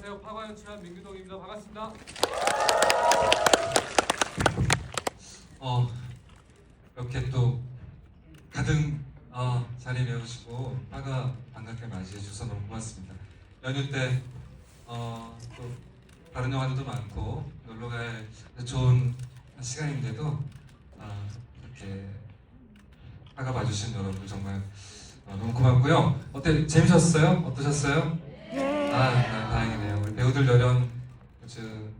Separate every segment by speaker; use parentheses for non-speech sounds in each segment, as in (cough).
Speaker 1: 취한 민규동입니다. 반갑습니다.
Speaker 2: 어 이렇게 또 가득 어, 자리 메우시고 빠가 반갑게 맞이해 주셔서 너무 고맙습니다. 연휴 때 어, 또 다른 영화들도 많고 놀러 갈 좋은 시간인데도 어, 이렇게 빠가 봐주신 여러분 정말 어, 너무 고맙고요. 어때 재밌었어요? 어떠셨어요? 아, 아, 다행이네요. 열연 아주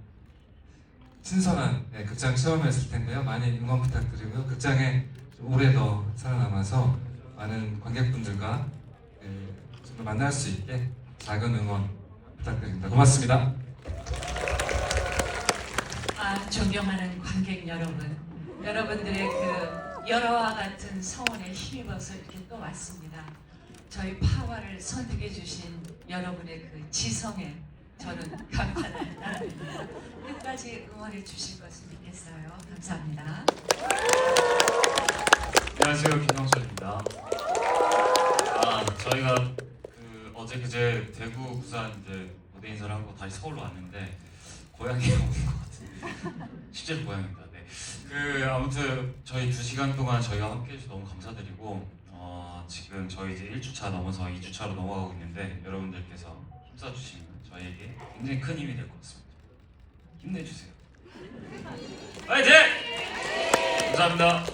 Speaker 2: 신선한 네, 극장 체험이었을 텐데요. 많이 응원 부탁드리고요. 극장에 좀 오래 더 살아남아서 많은 관객분들과 네, 좀 만날 수 있게 작은 응원 부탁드립니다. 고맙습니다.
Speaker 3: 아, 존경하는 관객 여러분, 여러분들의 그 열화와 같은 성원에 힘입어서 이렇게 또 왔습니다. 저희 파와를 선택해 주신 여러분의 그 지성에 저는 나눕니다. 끝까지 응원해 주실 것을 믿겠어요. 감사합니다.
Speaker 4: 안녕하세요 김영철입니다. 아 저희가 그 어제 그제 대구 부산 이제 무대 인사를 하고 다시 서울로 왔는데 고향에 오는 (laughs) 것 같은데 실제로 고향입니다. 네. 그 아무튼 저희 두 시간 동안 저희가 함께해 주셔서 너무 감사드리고 어, 지금 저희 이제 1주차 넘어서 2주차로 넘어가고 있는데 여러분들께서 힘써 주시면 저희에게 굉장히 큰 힘이 될 것 같습니다. 힘내주세요. 파이팅! 감사합니다.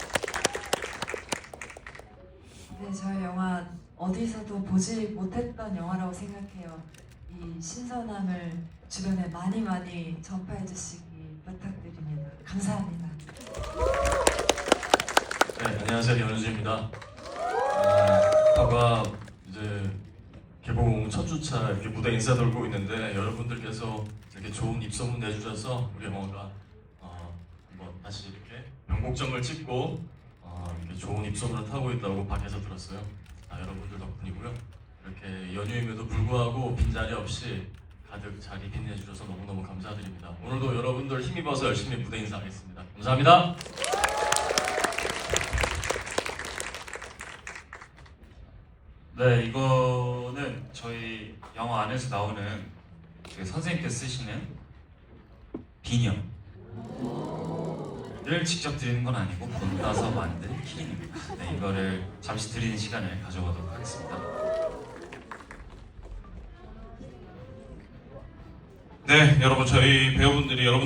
Speaker 5: 네, 저희 영화 어디서도 보지 못했던 영화라고 생각해요. 이 신선함을 주변에 많이 많이 전파해 주시기 부탁드립니다. 감사합니다.
Speaker 6: 네, 안녕하세요. 연우주입니다. 개봉 첫 주차 이렇게 무대 인사 돌고 있는데 여러분들께서 이렇게 좋은 입소문 내주셔서 우리 영화가 어, 한번 다시 이렇게 명곡점을 찍고 어, 이렇게 좋은 입소문을 타고 있다고 밖에서 들었어요. 아, 여러분들 덕분이고요. 이렇게 연휴임에도 불구하고 빈자리 없이 가득 자리 빛내주셔서 너무너무 감사드립니다. 오늘도 여러분들 힘입어서 열심히 무대 인사하겠습니다. 감사합니다.
Speaker 4: 네, 이거는 저희 영화 안에서 나오는 그 선생님께서 쓰시는 비녀를 직접 드리는 건 아니고 본따서 만든 키링입니다. 네, 이거를 잠시 드리는 시간을 가져보도록 하겠습니다.
Speaker 7: 네, 여러분 저희 배우분들이 여러분